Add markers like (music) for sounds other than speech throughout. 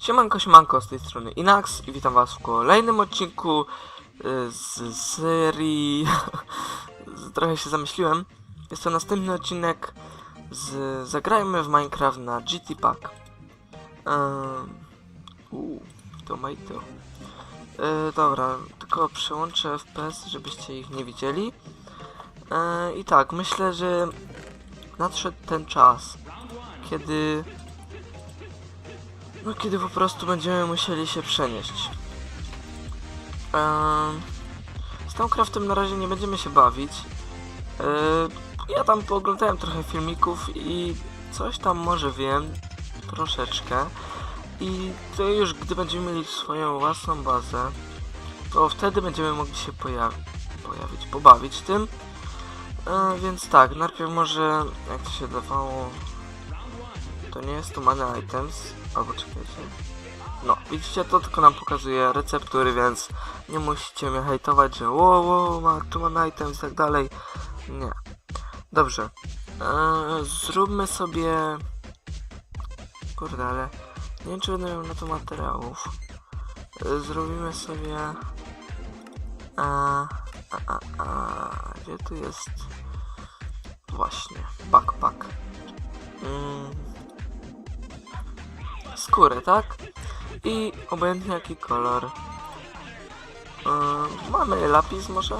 Siemanko, siemanko, z tej strony Inax i witam was w kolejnym odcinku y, z serii... (laughs) Trochę się zamyśliłem. Jest to następny odcinek z Zagrajmy w Minecraft na GT Pack. Um, Uuu, tomato. Yy, dobra, tylko przełączę FPS, żebyście ich nie widzieli. Yy, I tak, myślę, że nadszedł ten czas, kiedy no kiedy po prostu będziemy musieli się przenieść. Ehm, z Towncraftem na razie nie będziemy się bawić. Ehm, ja tam pooglądałem trochę filmików i coś tam może wiem, troszeczkę. I to już gdy będziemy mieli swoją własną bazę, to wtedy będziemy mogli się pojawi pojawić, pobawić tym. Ehm, więc tak, najpierw może, jak to się dawało, to nie jest tu money items, albo czekajcie. No, widzicie, to tylko nam pokazuje receptury, więc nie musicie mnie hejtować, że wow, wow, ma tu money items i tak dalej. Nie. Dobrze. Eee, zróbmy sobie... Kurde, ale nie wiem, czy będę miał na to materiałów. Eee, zrobimy sobie... A, a, a, a, gdzie tu jest... Właśnie, backpack. Mm, skórę, tak? I obojętnie jaki kolor. Yy, mamy lapis może?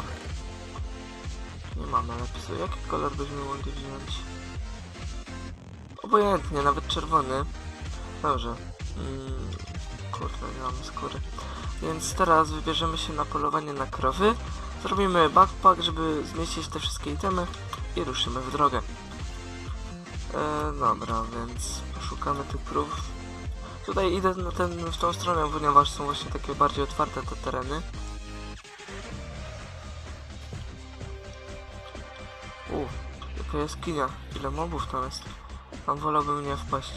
Nie mamy lapisu. Jaki kolor byśmy mogli wziąć? Obojętnie, nawet czerwony. Dobrze. Mm, kurde, nie mamy skóry. Więc teraz wybierzemy się na polowanie na krowy. Zrobimy backpack, żeby zmieścić te wszystkie itemy i ruszymy w drogę. E, dobra, więc poszukamy tych krów. Tutaj idę na ten, w tą stronę, ponieważ są właśnie takie bardziej otwarte te tereny. U, jaka jaskinia. Ile mobów tam jest. Tam wolałbym nie wpaść.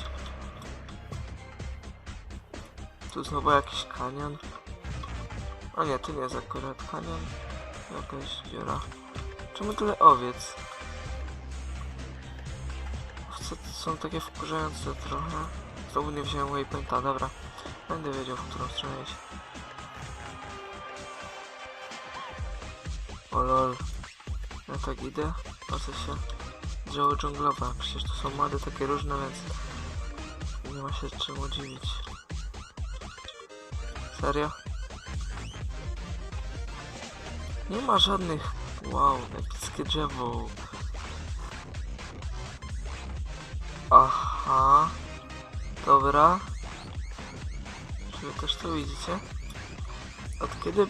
Tu znowu jakiś kanion. A nie, tu nie jest akurat kanion. Jakaś dziura. Czemu tyle owiec? Owce są takie wkurzające trochę. Znowu nie wziąłem waypointa, dobra. Będę wiedział, w którą stronę iść. O lol. Ja tak idę. Co się? Drzewo dżunglowe. Przecież to są mody takie różne, więc nie ma się czemu dziwić. Serio? Nie ma żadnych... Wow, epickie drzewo. Aha. Dobra. Czy wy też to widzicie? Od kiedy...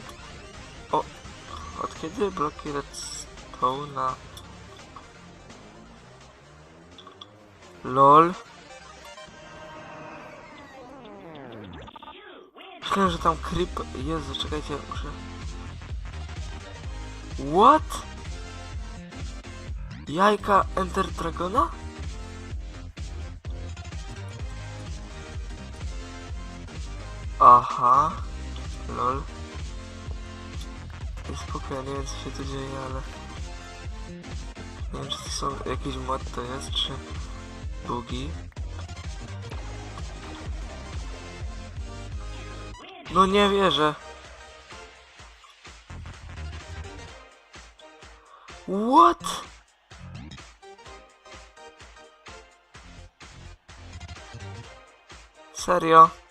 O! Od kiedy bloki redstone na... LOL. Myślałem, że tam creep... Jezu, czekajcie, muszę... What? Jajka Enter Dragona? Aha. Lol. I spokojnie, nie wiem co się tu dzieje, ale... Nie wiem czy to są jakiś mod to jest, czy... Bugi. No nie wierzę. What? Serio?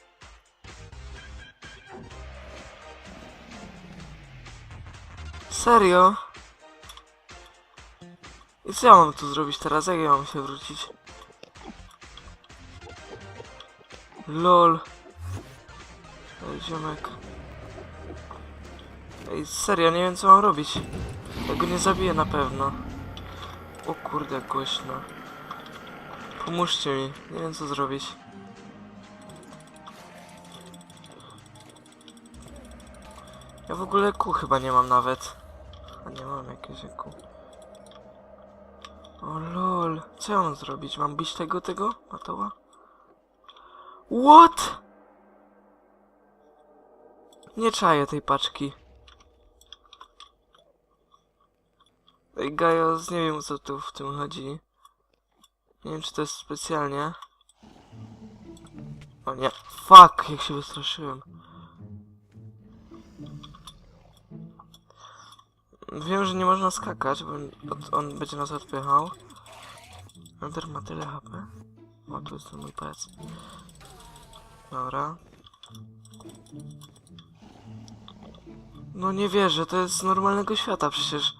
Serio? I co ja mam tu zrobić teraz? Jak ja mam się wrócić? LOL. Ej, ziomek. Ej, serio, nie wiem co mam robić. Ja go nie zabiję na pewno. O kurde, głośno. Pomóżcie mi, nie wiem co zrobić. Ja w ogóle kół chyba nie mam nawet. Nie mam jakiegoś kół. O lol, co mam zrobić? Mam bić tego, tego? Matoła? What? Nie czaję tej paczki. Ej, Gajos, nie wiem co tu w tym chodzi. Nie wiem czy to jest specjalnie. O nie, fuck, jak się wystraszyłem. Wiem, że nie można skakać, bo on, będzie nas odpychał. Ender ma tyle HP. O, tu jest ten mój pec. Dobra. No nie wierzę, to jest z normalnego świata przecież.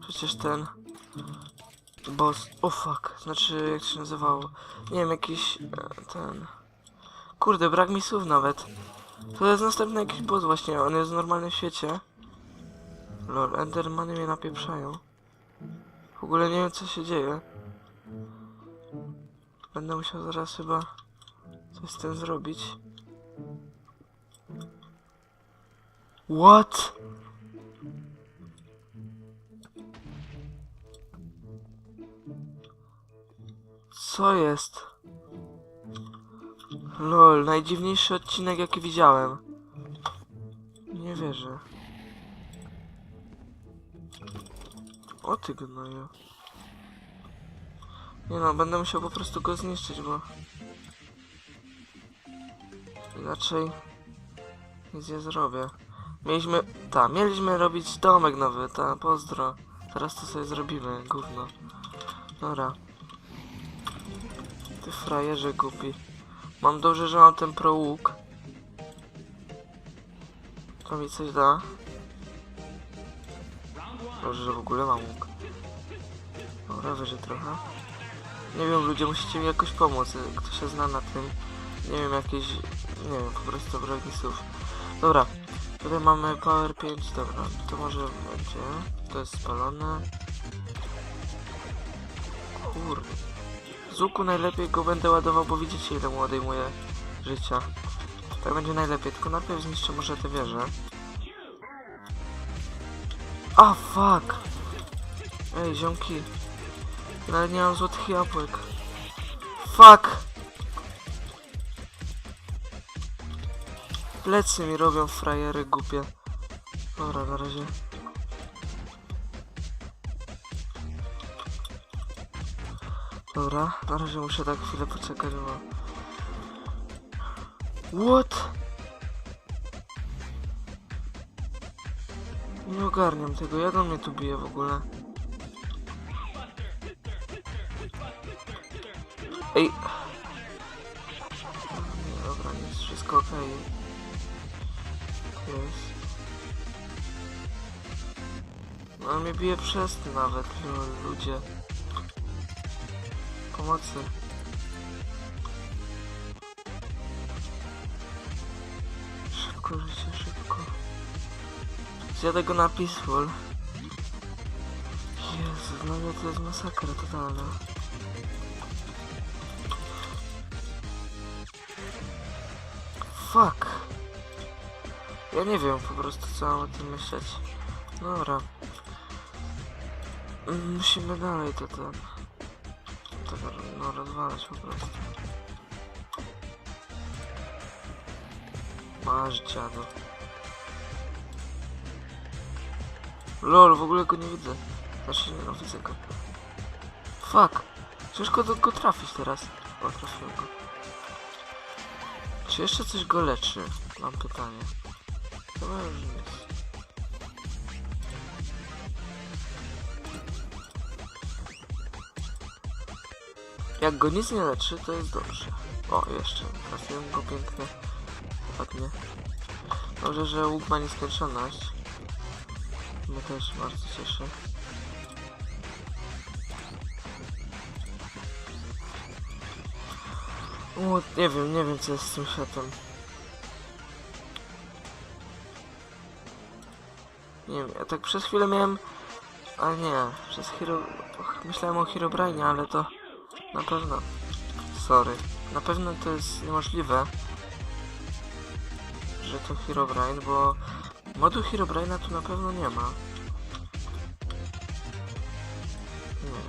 Przecież ten... Boss... O fuck, znaczy jak się nazywało? Nie wiem, jakiś... e, ten... Kurde, brak mi słów nawet. To jest następny jakiś boss właśnie, on jest w normalnym świecie. Lol, Endermany mnie napieprzają. W ogóle nie wiem co się dzieje. Będę musiał zaraz chyba coś z tym zrobić. What? Co jest? Lol, najdziwniejszy odcinek jaki widziałem. Nie wierzę. O ty gnoju. Nie no, będę musiał po prostu go zniszczyć, bo... Inaczej... Nic nie zrobię. Mieliśmy... Ta, mieliśmy robić domek nowy, ta, pozdro. Teraz to sobie zrobimy, gówno. Dobra. Ty frajerze głupi. Mam dobrze, że mam ten pro łuk. To mi coś da. Dobrze, że w ogóle mam łuk. Dobra, wyżej trochę. Nie wiem, ludzie, musicie mi jakoś pomóc. Kto się zna na tym. Nie wiem, jakieś... Nie wiem, po prostu brak słów. Dobra. Tutaj mamy power 5, dobra. To może będzie. To jest spalone. Kurde. Z najlepiej go będę ładował, bo widzicie ile mu odejmuje życia. Tak będzie najlepiej, tylko najpierw zniszczę może te wieże. A fuck! Ej, ziomki. Nawet nie mam złotych jabłek. Fuck! Plecy mi robią frajery głupie. Dobra, na razie. Dobra, na razie muszę tak chwilę poczekać, bo... What? Nie ogarniam tego, jak on mnie tu bije w ogóle? Ej! Nie, dobra, jest wszystko okej. Jest. No mnie bije przez to nawet, ludzie. Pomocy. Szybko życie, szybko. Zjadę go na peaceful. Jezu, mnie to jest masakra totalna. Fuck. Ja nie wiem po prostu co mam o tym myśleć. Dobra. Musimy dalej to ten... To no rozwalać po prostu. Masz dziadu. Lol, w ogóle go nie widzę. Znaczy no, widzę go. Fuck. Ciężko do go trafić teraz. O, trafiłem go. Czy jeszcze coś go leczy? Mam pytanie. Chyba już nic. Jak go nic nie leczy, to jest dobrze. O, jeszcze. Trafiłem go pięknie. Ładnie. Dobrze, że łuk ma nieskończoność. Mnie też bardzo cieszy. O, nie wiem, nie wiem co jest z tym światem. Nie wiem, ja tak przez chwilę miałem... A nie, przez Hero... Myślałem o Herobrine, ale to... Na pewno... Sorry. Na pewno to jest niemożliwe, że to Herobrine, bo modu Herobrine'a tu na pewno nie ma. Nie.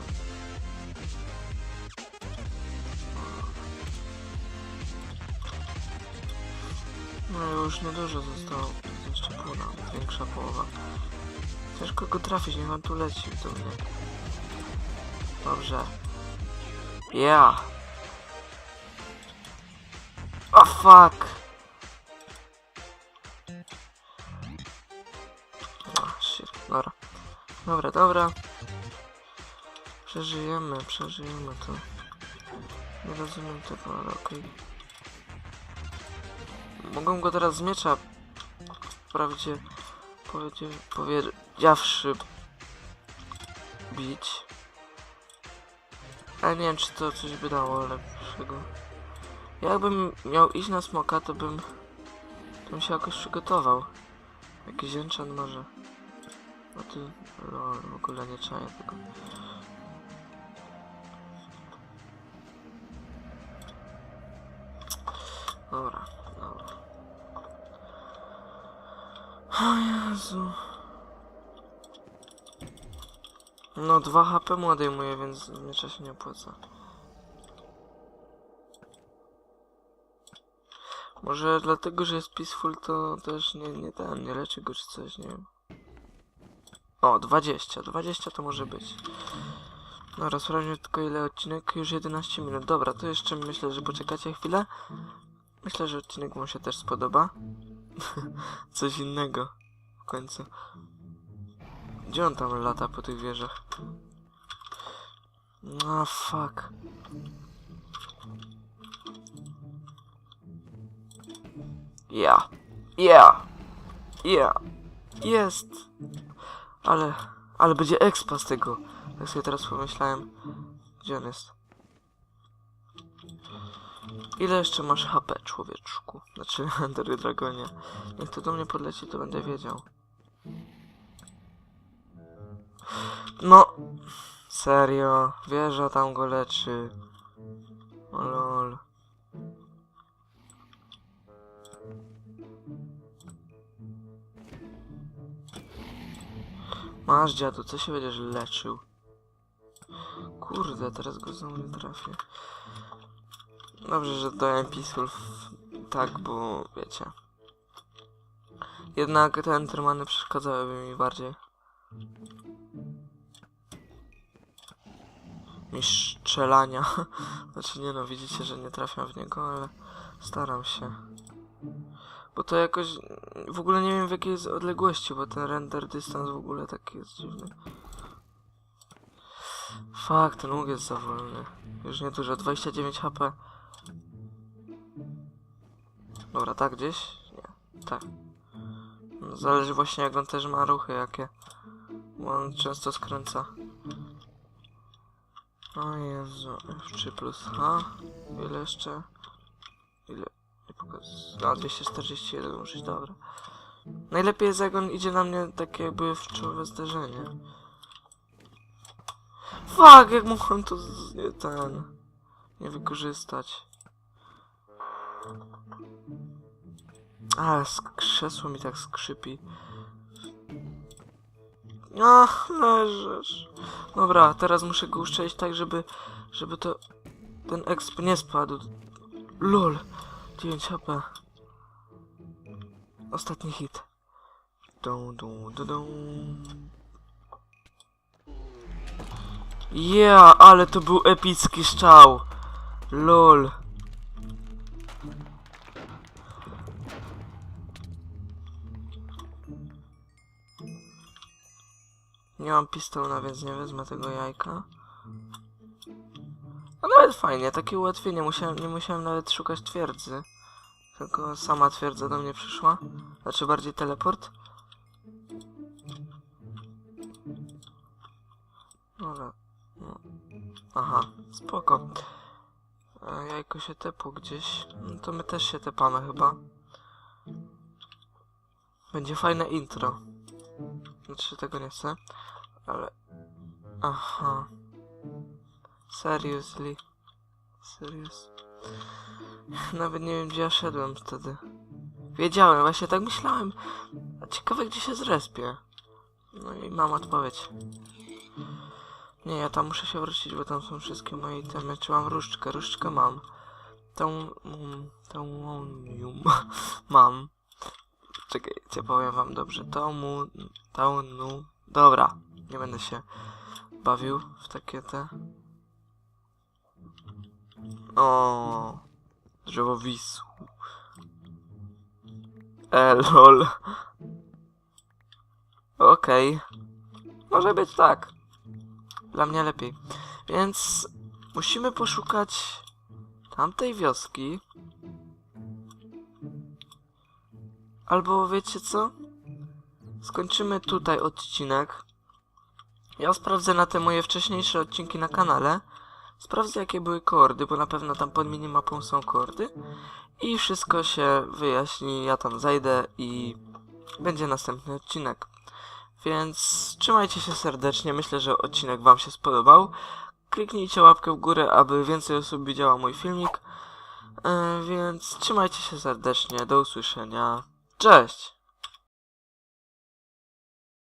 No już niedużo zostało. Jeszcze półna, większa połowa. Ciężko go trafić, niech on tu leci do mnie. Dobrze. Ja. A fuck! O, shit, dobra. Dobra, dobra. Przeżyjemy, przeżyjemy to. Nie rozumiem tego, ale okej. Mogą go teraz z miecza wprawdzie powiedziawszy bić. Ale nie wiem czy to coś by dało lepszego. Jakbym miał iść na smoka, to bym, to bym się jakoś przygotował. Jakiś enchant może. No ty, lol, w ogóle nie czaję tego. Dobra, dobra. O Jezu. No 2 HP mu odejmuje, więc miecza się nie opłaca. Może dlatego, że jest peaceful, to też nie, nie ten, nie leczy go czy coś, nie wiem. O, 20, 20 to może być. Dobra, sprawdźmy tylko ile odcinek, już 11 minut. Dobra, to jeszcze myślę, że poczekacie chwilę. Myślę, że odcinek wam się też spodoba. (laughs) Coś innego w końcu. Gdzie on tam lata po tych wieżach? No fuck. Ja. Ja. Ja. Jest. Ale, ale będzie expa z tego. Tak sobie teraz pomyślałem. Gdzie on jest? Ile jeszcze masz HP, człowieczku? Znaczy, (laughs) Ender Dragonie. Niech to do mnie podleci, to będę wiedział. No, serio, wieża tam go leczy. O lol. Masz dziadu, co się będziesz leczył? Kurde, teraz go znowu nie trafię. Dobrze, że dałem Peaceful tak, bo wiecie. Jednak te Entermany przeszkadzałyby mi bardziej. Mi strzelania. (laughs) Znaczy nie no, widzicie, że nie trafiam w niego, ale staram się. Bo to jakoś... W ogóle nie wiem w jakiej jest odległości, bo ten render dystans w ogóle taki jest dziwny. Fuck, ten łuk jest za wolny. Już nie dużo, 29 HP. Dobra, tak gdzieś? Nie, tak. Zależy właśnie jak on też ma ruchy jakie. Bo on często skręca. O Jezu, F3 plus H. Ile jeszcze? Ile? Nie pokaz... A, 241 użyć, dobra. Najlepiej jest jak on idzie na mnie takie jakby w zderzenie. Fuck, jak mogłem to z... nie, ten... nie wykorzystać. Ale krzesło mi tak skrzypi. Ach, leżysz. Dobra, teraz muszę go uszczelić tak, żeby, żeby to, ten exp nie spadł. LOL, 9 HP. Ostatni hit. Dum, dum, dum, dum. Yeah, ale to był epicki strzał. LOL. Nie mam pistona, więc nie wezmę tego jajka. A nawet fajnie, takie ułatwienie. Musiałem, nie musiałem nawet szukać twierdzy. Tylko sama twierdza do mnie przyszła. Znaczy bardziej teleport. Dobra. No. Aha, spoko. A jajko się tepło gdzieś. No to my też się tepamy chyba. Będzie fajne intro. Znaczy tego nie chcę. Ale... Aha. Seriously. Serious. Nawet nie wiem gdzie ja szedłem wtedy. Wiedziałem, właśnie tak myślałem. A ciekawe gdzie się zrespię. No i mam odpowiedź. Nie, ja tam muszę się wrócić, bo tam są wszystkie moje itemy. Czy mam różdżkę? Różdżkę mam. Tą... mm, Tą... um, Mam. Czekajcie, powiem wam dobrze. Tą mu... Tą nu... Dobra. Nie będę się bawił w takie te... O, Drzewowisu. E, lol. Okej. Może być tak. Dla mnie lepiej. Więc musimy poszukać tamtej wioski. Albo wiecie co? Skończymy tutaj odcinek. Ja sprawdzę na te moje wcześniejsze odcinki na kanale. Sprawdzę jakie były kordy, bo na pewno tam pod minimapą są kordy. I wszystko się wyjaśni, ja tam zajdę i będzie następny odcinek. Więc trzymajcie się serdecznie, myślę, że odcinek wam się spodobał. Kliknijcie łapkę w górę, aby więcej osób widziało mój filmik. E, więc trzymajcie się serdecznie, do usłyszenia. Cześć!